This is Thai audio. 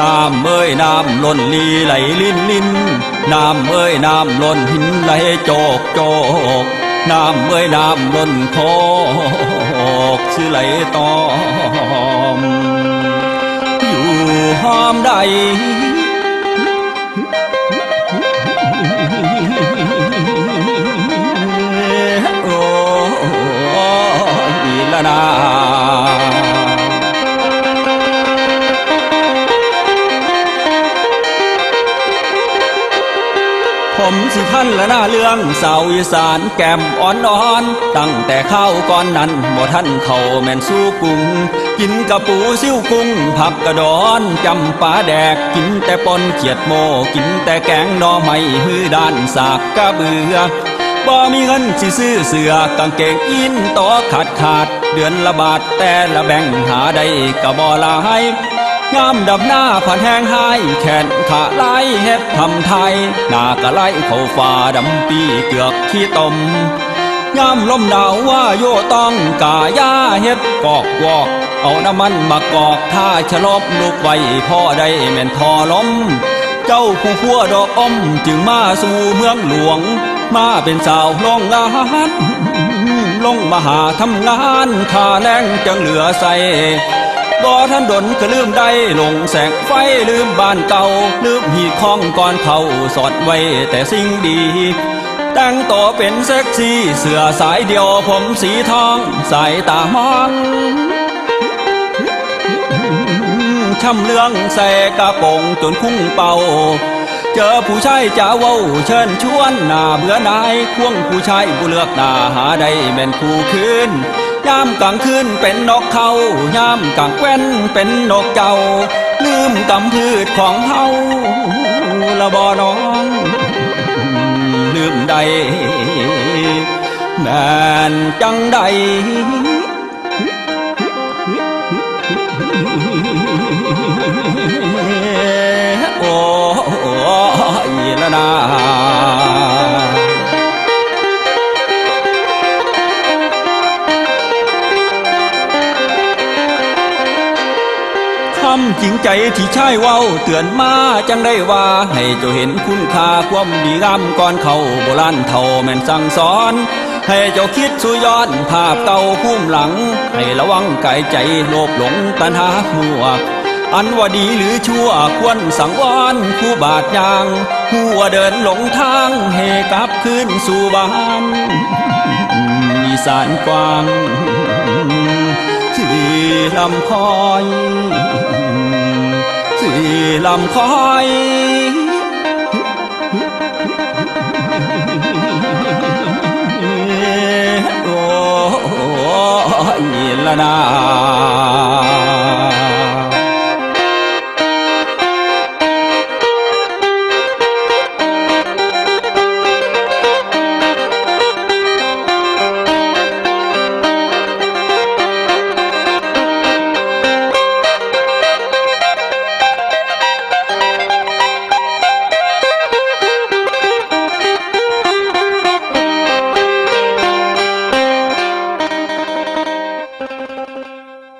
น้ำเอ้ยน้ำล้นลีไหลลิ้นลิ้นน้ำเอ้ยน้ำล้นหินไหลโจกโจกน้ำเอ้ยน้ำล้นโคกชื่อไหลตอม อยู่ห้อมใด ผมสิท่านละหน้าเรื่องสาวอีสานแก้มอ่อนอ่อน ตั้งแต่ข้าวก่อนนั้นบ่ท่านเขาแม่นสู้กรุงกินกระปูซิ่วกุ้ง ผักกระดอนจำปลาแดก กินแต่ปนเขียดโม กินแต่แกงนอไม่ฮือด้านสากกระเบือบ่มีเงินสิซื้อเสือกางเกงอินต่อขาดขาด เดือนละบาทแต่ละแบ่งหาได้ก็บ่หลาย งามดับหน้าผ่านแห้งหายแขนขาไล่เฮ็ดทำไทย หน้ากะไล่เข้าฟ้าดำปีเกือกขี้ตมยามลมหนาวว่าโยต้องกายาเฮ็ดกอกวอก เอาน้ำมันมากอกท่าฉลบลูกไว้พ่อได้แม่นทอล้ม เจ้าผู้พัวดอกอ้อมจึงมาสู่เมืองหลวง มาเป็นสาวโรงงานลงมาหาทำงานค่าแรงจังเหลือใส่ บ่ท่านดนก็ลืมได้ลงแสงไฟลืมบ้านเก่า ลืมหีข้องก่อนเขาสอดไว้แต่สิ่งดีแต่งตัวเป็นเซ็กซี่ เสื้อสายเดียวผมสีทอง สายตามองช่ำเรื่องใส่กระโปรงจนคุ้งเป่า เจอผู้ชายจะเว้าเชิญชวนหน้าเบื่อนายควงผู้ชายผู้เลือกหน้าหาได้แม่นคู่คืนยามกลางคืนเป็นนกเขายามกลางแว่นเป็นนกเจ้า ลืมกำพืชของเฮาละบ่น้อง ลืมใดแม่นจังใด คำจริงใจที่ใช่เว้าเตือนมาจังได้ว่า ให้เจ้าเห็นคุณค่าความดีงามก่อนเขาโบราณเท่าแม่นสั่งสอน ให้เจ้าคิดสุย้อนภาพเก่าพุ่มหลัง ให้ระวังกายใจโลภหลงตัณหาหัวอันว่าดีหรือชั่วควรสังวรผู้บาดยางผู้ว่าเดินหลงทางให้กลับคืนสู่บ้านอีสานกว้าง ที่ลำคอยที่ลำคอยโอ้ยละนา